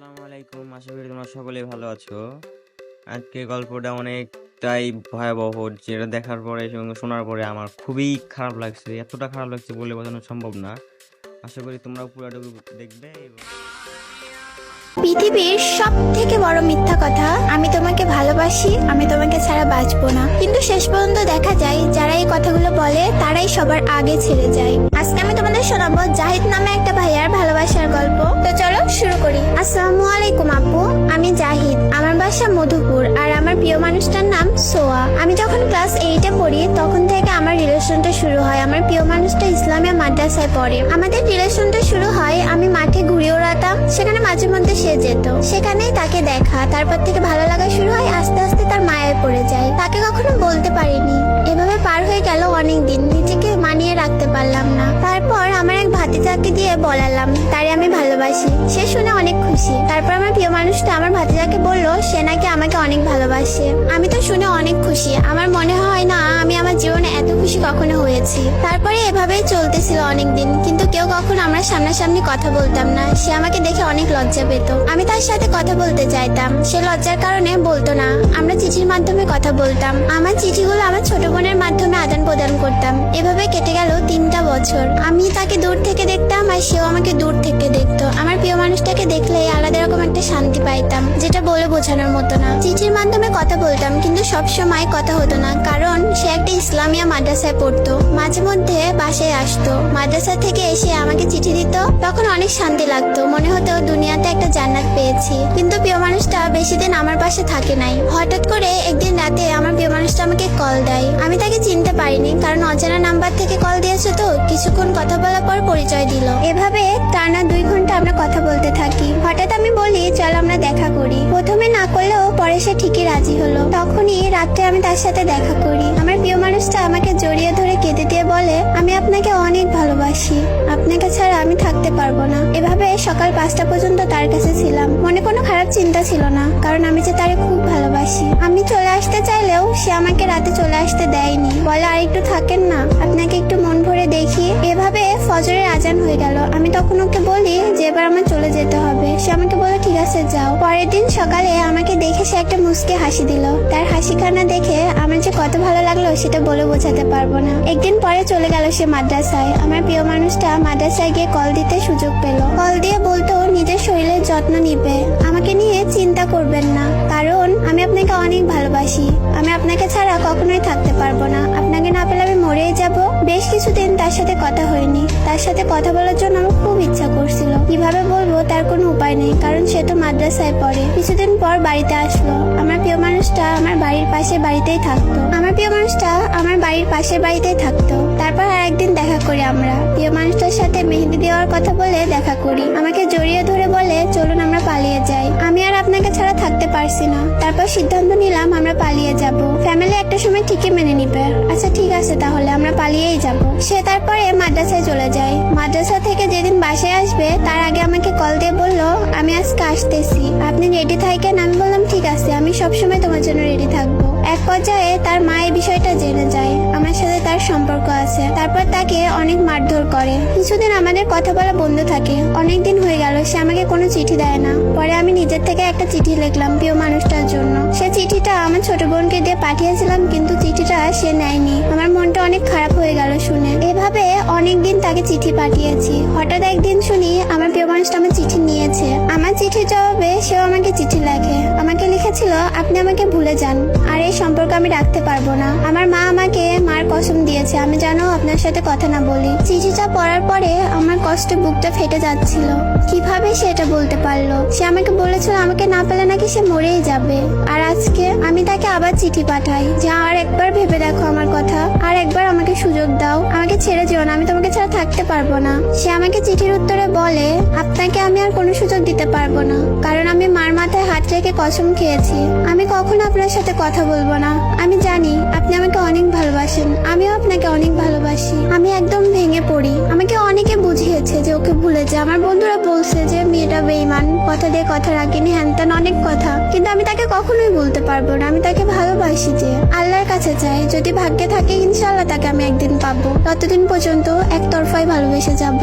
আসসালামু আলাইকুম। আশা করি তোমরা সকলেই ভালো আছো। আজকে গল্পটা অনেকটাই ভয়াবহ, যেটা দেখার পরে এবং শোনার পরে আমার খুবই খারাপ লাগছে। এতটা খারাপ লাগছে বলে বোঝানো সম্ভব না। আশা করি তোমরা পুরোটুকু দেখবে পৃথিবীর সব থেকে বড় মিথ্যা কথা, আমি তোমাকে ভালোবাসি, আমি তোমাকে ছাড়া বাঁচবো না। কিন্তু শেষ পর্যন্ত দেখা যায়, যারা এই কথাগুলো বলে, তারাই সবার আগে ছেড়ে যায়। আজকে আমি তোমাদের শোনাবো জাহিদ নামে একটা ভাইয়ার ভালোবাসার গল্প। করি। আসসালামু আলাইকুম আপু, আমি জাহিদ। আমার বাসা মধুপুর আর আমার প্রিয় মানুষটার নাম সোয়া। আমি যখন ক্লাস এইটে পড়ি, তখন থেকে আমার রিলেশনটা শুরু হয় আমার প্রিয় মানুষটা ইসলামিয়া মাদ্রাসায় পড়ে। আমাদের রিলেশনটা শুরু হয়, আমি মাঠে ঘুরে ওড়াতাম সেখানে মাঝে মধ্যে সে যেত। সেখানেই তাকে দেখা, তারপর থেকে ভালো লাগা শুরু হয়, আস্তে আস্তে তার মায়ায় পড়ে যায়। তাকে কখনো বলতে পারিনি। এভাবে পার হয়ে গেল অনেক দিন নিজেকে মানিয়ে রাখতে পারলাম না। তারপর আমার ভাতিজাকে দিয়ে বলালাম, তারে আমি ভালোবাসি। সে শুনে অনেক খুশি। তারপর আমার প্রিয় মানুষটা আমার ভাতিজাকে বলল, সে নাকি আমাকে অনেক ভালোবাসে। আমি তো শুনে অনেক খুশি। আমার মনে হয় না আমি আমার জীবনে এত খুশি কখনো হয়েছি। তারপরে এভাবেই চলতেছিল অনেক দিন কিন্তু কেউ কখনো আমরা সামনাসামনি কথা বলতাম না। সে আমাকে দেখে অনেক লজ্জা পেত। আমি তার সাথে কথা বলতে চাইতাম। সে লজ্জার কারণে বলতো না। আমরা চিঠির মাধ্যমে কথা বলতাম। আমার চিঠিগুলো আমার ছোট বোনের মাধ্যমে আদান প্রদান করতাম। এভাবে কেটে বছর। আমি তাকে দূর থেকে দেখতাম আর সেও আমাকে দূর থেকে দেখতো। আমার প্রিয় মানুষটাকে দেখলেই আলাদা রকম একটা শান্তি পাইতাম, যেটা বলে বোঝানোর মতো না। চিঠির মাধ্যমে কথা বলতাম, কিন্তু সব সময় কথা হতো না, কারণ সে একটা ইসলামিয়া মাদ্রাসায় পড়তো। মাঝে মধ্যে বাসায় আসতো। মাদ্রাসা থেকে এসে আমাকে চিঠি দিত। তখন অনেক শান্তি লাগতো। মনে হতো দুনিয়াতে একটা জান্নাত পেয়েছি। কিন্তু প্রিয় মানুষটা বেশি দিন আমার পাশে থাকে নাই। হঠাৎ করে একদিন রাতে আমার প্রিয় মানুষটা আমাকে কল দেয়। আমি তাকে চিনতে পারিনি কারণ অজানা নাম্বার থেকে কল দিয়েছে তো, কিছুক্ষণ কথা বলার পর পরিচয় দিল। এভাবে টানা দুই ঘণ্টা আমরা কথা বলতে থাকি। হঠাৎ আমি বলি, চল আমরা দেখা করি। প্রথমে না করলেও পরে সে ঠিকই রাজি হলো। তখনই রাত্রে আমি তার সাথে দেখা করি। আমার প্রিয় মানুষটা আমাকে জড়িয়ে ধরে কেঁদে দিয়ে বলে, আমি আপনাকে অনেক ভালোবাসি। আপনাকে ছাড়া আমি থাকতে পারব না। এভাবে সকাল পাঁচটা পর্যন্ত তার কাছে ছিলাম। মনে কোনো খারাপ চিন্তা ছিল না, কারণ আমি যে তারে খুব ভালোবাসি। আমি চলে আসতে চাইলেও সে আমাকে রাতে চলে আসতে দেয়নি। বলে আর একটু থাকেন না, আপনাকে একটু মন ভরে দেখি এভাবে ফজরের আজান হয়ে গেল। আমি তখন ওকে বলি যে, এবার আমার চলে যেতে হবে। সে আমাকে ঠিক আছে যাও। পরের দিন সকালে আমাকে দেখে সে একটা মুসকে হাসি দিল। তার হাসিখানা দেখে আমার যে কত ভালো লাগল সেটা বলে বোঝাতে পারব না। একদিন পরে চলে গেল সে মাদ্রাসায়। আমার প্রিয় মানুষটা মাদ্রাসায় গিয়ে কল দিতে সুযোগ পেল। কল দিয়ে বলতো, নিজের শরীরের যত্ন নিবে। আমাকে নিয়ে চিন্তা করবেন না। কারণ আমি আপনাকে অনেক ভালোবাসি। আমি আপনাকে ছাড়া কখনোই থাকতে পারব না। আপনাকে না পেলে আমি মরেই যাব। বেশ কিছুদিন তার সাথে কথা হয়নি। তার সাথে কথা বলার জন্য আমার খুব ইচ্ছা করছিল। কীভাবে বলব? তার কোনো উপায় নেই, কারণ সে তো মাদ্রাসায় পড়ে। কিছুদিন পর বাড়িতে আসলো। আমার প্রিয় মানুষটা আমার বাড়ির পাশে বাড়িতেই থাকতো। আমার প্রিয় মানুষটা আমার বাড়ির পাশের বাড়িতেই থাকতো। তারপর আর একদিন দেখা করি আমরা। প্রিয় মানুষটার সাথে মেহেদি দেওয়ার কথা বলে দেখা করি। আমাকে জড়িয়ে ধরে বলে, চলুন আমরা পালিয়ে যাই। আমি আর আপনাকে ছাড়া থাকতে পারছি না। তারপর সিদ্ধান্ত নিলাম, আমরা পালিয়ে যাব। ফ্যামিলি একটা সময় ঠিকই মেনে নিবে। আচ্ছা ঠিক আছে, তাহলে আমরা পালিয়েই যাব। সে তারপরে মাদ্রাসায় চলে যায়। আসতেছি আপনি রেডি থাকেন? আমি বললাম, ঠিক আছে, আমি সবসময় তোমার জন্য রেডি থাকব। এক পর্যায়ে তার মা এই বিষয়টা জেনে যায়। আমার সাথে তার সম্পর্ক আছে। তারপর তাকে অনেক মারধর করে। কিছুদিন আমাদের কথা বলা বন্ধ থাকে। অনেক দিন হয়ে গেল, সে আমাকে কোনো চিঠি দেয় না। পরে আমি নিজের থেকে একটা চিঠি লিখলাম প্রিয় মানুষটার জন্য। সে চিঠিটা আমার ছোট বোনকে দিয়ে পাঠিয়েছিলাম, কিন্তু চিঠিটা সে নেয়নি। আমার মনটা অনেক খারাপ হয়ে গেল শুনে। এভাবে অনেক দিন তাকে চিঠি পাঠিয়েছি। হঠাৎ একদিন শুনি আমার প্রিয় মানুষটা আমার চিঠি নিয়েছে। আমার চিঠির জবাবে সেও আমাকে চিঠি লেখে। আমাকে লিখেছিল, আপনি আমাকে ভুলে যান। আর এই সম্পর্ক আমি রাখতে পারব না। আমার মা আমাকে মার কসম দিয়েছে। আমি জানো আপনার সাথে কথা না বলি। চিঠিটা পড়ার পরে আমার কষ্টে বুকটা ফেটে যাচ্ছিল। কীভাবে সে এটা বলতে পারল? সে আমাকে বলেছিল, আমাকে না পেলে নাকি সে মরেই যাবে। আর আজকে আমি তাকে আবার চিঠি পাঠাই, যে আর একবার ভেবে দেখো আমার কথা। পারব না। সে আমাকে চিঠির উত্তরে বলে, আপনাকে আমি আর কোনো সুযোগ দিতে পারব না, কারণ আমি মার মাথায় হাত রেখে কসম খেয়েছি। আমি কখনো আপনার সাথে কথা বলব না। আমি জানি আপনি আমাকে অনেক ভালোবাসেন। আমিও আপনাকে অনেক ভালোবাসি। আমি একদম ভেঙে পড়ি। আমাকে অনেকে বুঝিয়েছে যে ওকে ভুলে যে। আমার বন্ধুরা বলছে যে, মেয়েটা বেইমান কথা দিয়ে কথা রাখিনি। হ্যান অনেক কথা। কিন্তু আমি তাকে কখনোই বলতে পারব না। আমি তাকে ভালোবাসি যে কাছে চাই যদি ভাগ্যে থাকে ইনশাল্লাহ তাকে আমি একদিন পাবো। ততদিন পর্যন্ত একতরফাই ভালোবেসে যাব।